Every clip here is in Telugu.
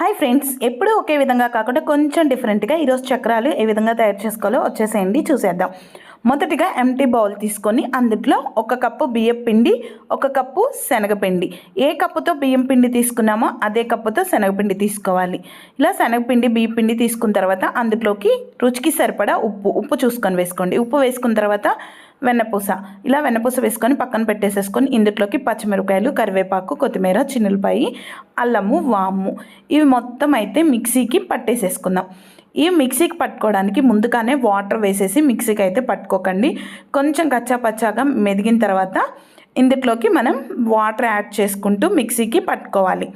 హాయ్ ఫ్రెండ్స్ ఎప్పుడూ ఒకే విధంగా కాకుండా కొంచెం డిఫరెంట్గా ఈరోజు చక్రాలు ఏ విధంగా తయారు చేసుకోవాలో వచ్చేసేయండి చూసేద్దాం. మొదటిగా ఎంటీ బౌల్ తీసుకొని అందులో ఒక కప్పు బియ్యం పిండి ఒక కప్పు శనగపిండి ఏ కప్పుతో బియ్యం పిండి తీసుకున్నామో అదే కప్పుతో శనగపిండి తీసుకోవాలి. ఇలా శనగపిండి బియ్యం పిండి తీసుకున్న తర్వాత అందులోకి రుచికి సరిపడా ఉప్పు ఉప్పు చూసుకొని వేసుకోండి. ఉప్పు వేసుకున్న తర్వాత వెన్నపూస. ఇలా వెన్నపూస వేసుకొని పక్కన పెట్టేసేసుకొని ఇందులోకి పచ్చిమిరపకాయలు కరివేపాకు కొత్తిమీర చిన్నులపాయి అల్లము వాము ఇవి మొత్తం అయితే మిక్సీకి పట్టేసేసుకుందాం. ఈ మిక్సీకి పట్టుకోవడానికి ముందుగానే వాటర్ వేసేసి మిక్సీకి అయితే పట్టుకోకండి. కొంచెం కచ్చా పచ్చాగా మెదిగిన తర్వాత ఇందులోకి మనం వాటర్ యాడ్ చేసుకుంటూ మిక్సీకి పట్టుకోవాలి.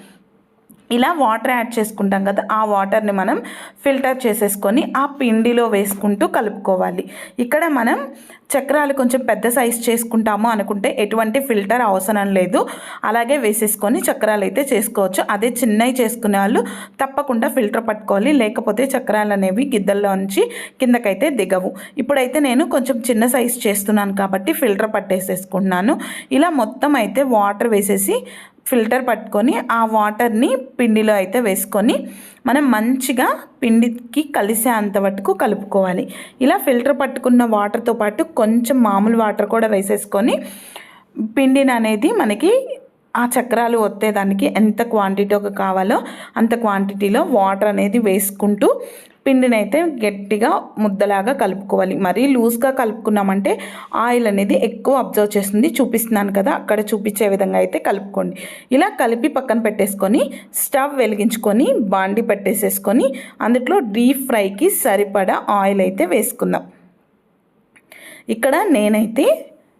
ఇలా వాటర్ యాడ్ చేసుకుంటాం కదా ఆ వాటర్ని మనం ఫిల్టర్ చేసేసుకొని ఆ పిండిలో వేసుకుంటూ కలుపుకోవాలి. ఇక్కడ మనం చక్రాలు కొంచెం పెద్ద సైజ్ చేసుకుంటాము అనుకుంటే ఎటువంటి ఫిల్టర్ అవసరం లేదు. అలాగే వేసేసుకొని చక్రాలు అయితే చేసుకోవచ్చు. అదే చిన్నవి చేసుకునే వాళ్ళు తప్పకుండా ఫిల్టర్ పట్టుకోవాలి. లేకపోతే చక్రాలు అనేవి గిద్దల్లో నుంచి కిందకైతే దిగవు. ఇప్పుడైతే నేను కొంచెం చిన్న సైజ్ చేస్తున్నాను కాబట్టి ఫిల్టర్ పట్టేసేసుకుంటున్నాను. ఇలా మొత్తం అయితే వాటర్ వేసేసి ఫిల్టర్ పట్టుకొని ఆ వాటర్ని పిండిలో అయితే వేసుకొని మనం మంచిగా పిండికి కలిసే అంత వరకు కలుపుకోవాలి. ఇలా ఫిల్టర్ పట్టుకున్న వాటర్తో పాటు కొంచెం మామూలు వాటర్ కూడా వేసేసుకొని పిండిని అనేది మనకి ఆ చక్రాలు ఒత్తేదానికి ఎంత క్వాంటిటీ ఒక కావాలో అంత క్వాంటిటీలో వాటర్ అనేది వేసుకుంటూ పిండిని అయితే గట్టిగా ముద్దలాగా కలుపుకోవాలి. మరీ లూజ్గా కలుపుకున్నామంటే ఆయిల్ అనేది ఎక్కువ అబ్జర్వ్ చేస్తుంది. చూపిస్తున్నాను కదా అక్కడ చూపించే విధంగా అయితే కలుపుకోండి. ఇలా కలిపి పక్కన పెట్టేసుకొని స్టవ్ వెలిగించుకొని బాండి పెట్టేసేసుకొని అందులో డీప్ ఫ్రైకి సరిపడా ఆయిల్ అయితే వేసుకుందాం. ఇక్కడ నేనైతే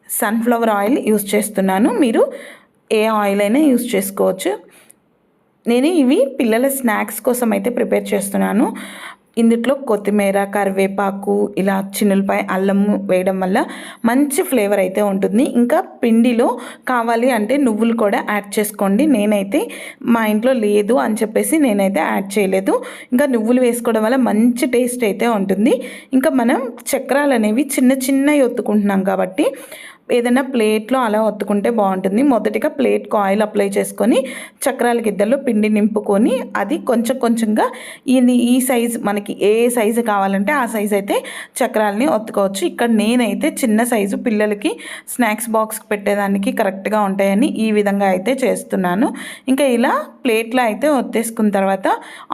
సన్ఫ్లవర్ ఆయిల్ యూస్ చేస్తున్నాను. మీరు ఏ ఆయిల్ అయినా యూస్ చేసుకోవచ్చు. నేను ఇవి పిల్లల స్నాక్స్ కోసం అయితే ప్రిపేర్ చేస్తున్నాను. ఇందులో కొత్తిమీర కరివేపాకు ఇలా చిన్నులపై అల్లం వేయడం వల్ల మంచి ఫ్లేవర్ అయితే ఉంటుంది. ఇంకా పిండిలో కావాలి అంటే నువ్వులు కూడా యాడ్ చేసుకోండి. నేనైతే మా ఇంట్లో లేదు అని చెప్పేసి నేనైతే యాడ్ చేయలేదు. ఇంకా నువ్వులు వేసుకోవడం వల్ల మంచి టేస్ట్ అయితే ఉంటుంది. ఇంకా మనం చక్రాలు అనేవి చిన్న చిన్నవి ఒత్తుకుంటున్నాం కాబట్టి ఏదైనా ప్లేట్లో అలా ఒత్తుకుంటే బాగుంటుంది. మొదటిగా ప్లేట్కి ఆయిల్ అప్లై చేసుకొని చక్రాల గిద్దల్లో పిండి నింపుకొని అది కొంచెం కొంచెంగా ఇది ఈ సైజు మనకి ఏ సైజు కావాలంటే ఆ సైజు అయితే చక్రాలని ఒత్తుకోవచ్చు. ఇక్కడ నేనైతే చిన్న సైజు పిల్లలకి స్నాక్స్ బాక్స్కి పెట్టేదానికి కరెక్ట్గా ఉంటాయని ఈ విధంగా అయితే చేస్తున్నాను. ఇంకా ఇలా ప్లేట్లో అయితే ఒత్తేసుకున్న తర్వాత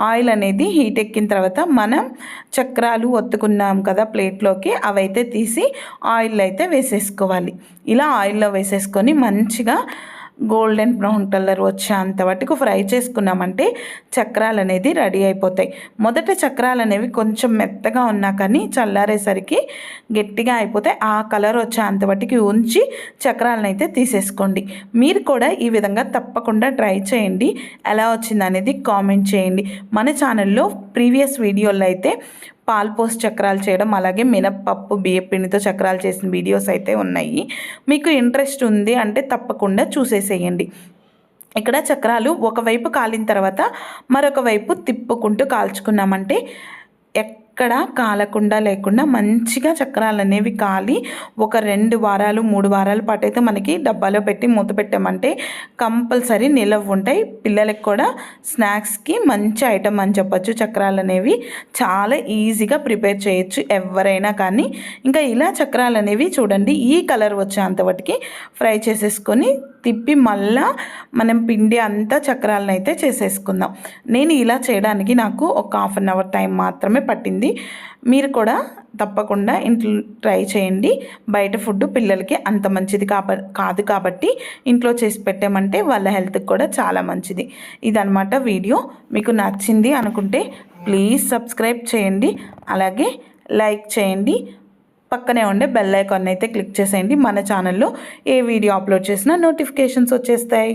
ఆయిల్ అనేది హీట్ ఎక్కిన తర్వాత మనం చక్రాలు ఒత్తుకున్నాం కదా ప్లేట్లోకి అవైతే తీసి ఆయిల్ అయితే వేసేసుకోవాలి. ఇలా ఆయిల్లో వేసేసుకొని మంచిగా గోల్డెన్ బ్రౌన్ కలర్ వచ్చేంత వరకు ఫ్రై చేసుకున్నామంటే చక్రాలు అనేది రెడీ అయిపోతాయి. మొదట చక్రాలు అనేవి కొంచెం మెత్తగా ఉన్నా కానీ చల్లారేసరికి గట్టిగా అయిపోతే ఆ కలర్ వచ్చేంత వరకు ఉంచి చక్రాలను అయితే తీసేసుకోండి. మీరు కూడా ఈ విధంగా తప్పకుండా ట్రై చేయండి. ఎలా వచ్చింది అనేది కామెంట్ చేయండి. మన ఛానల్లో ప్రీవియస్ వీడియోలో అయితే పాల్పోస్ చక్రాలు చేయడం అలాగే మినప్పప్పు బియ్యపిండితో చక్రాలు చేసిన వీడియోస్ అయితే ఉన్నాయి. మీకు ఇంట్రెస్ట్ ఉంది అంటే తప్పకుండా చూసేసేయండి. ఇక్కడ చక్రాలు ఒకవైపు కాలిన తర్వాత మరొక వైపు తిప్పుకుంటూ కాల్చుకున్నామంటే ఎక్ ఎక్కడ కాలకుండా లేకుండా మంచిగా చక్రాలు అనేవి కాలి ఒక రెండు వారాలు మూడు వారాల పాటు అయితే మనకి డబ్బాలో పెట్టి మూత పెట్టామంటే కంపల్సరీ నిలవ ఉంటాయి. పిల్లలకి కూడా స్నాక్స్కి మంచి ఐటమ్ అని చెప్పచ్చు. చక్రాలు అనేవి చాలా ఈజీగా ప్రిపేర్ చేయొచ్చు ఎవరైనా కానీ. ఇంకా ఇలా చక్రాలు అనేవి చూడండి ఈ కలర్ వచ్చేంతవరకు ఫ్రై చేసేసుకొని తిప్పి మళ్ళా మనం పిండి అంతా చక్రాలను అయితే చేసేసుకుందాం. నేను ఇలా చేయడానికి నాకు ఒక హాఫ్ అన్ అవర్ టైం మాత్రమే పట్టింది. మీరు కూడా తప్పకుండా ఇంట్లో ట్రై చేయండి. బయట ఫుడ్ పిల్లలకి అంత మంచిది కాబ కాదు కాబట్టి ఇంట్లో చేసి పెట్టామంటే వాళ్ళ హెల్త్కి కూడా చాలా మంచిది. ఇదనమాట వీడియో. మీకు నచ్చింది అనుకుంటే ప్లీజ్ సబ్స్క్రైబ్ చేయండి. అలాగే లైక్ చేయండి. పక్కనే ఉండే బెల్ ఐకాన్ అయితే క్లిక్ చేసేయండి. మన ఛానల్లో ఏ వీడియో అప్లోడ్ చేసినా నోటిఫికేషన్స్ వచ్చేస్తాయి.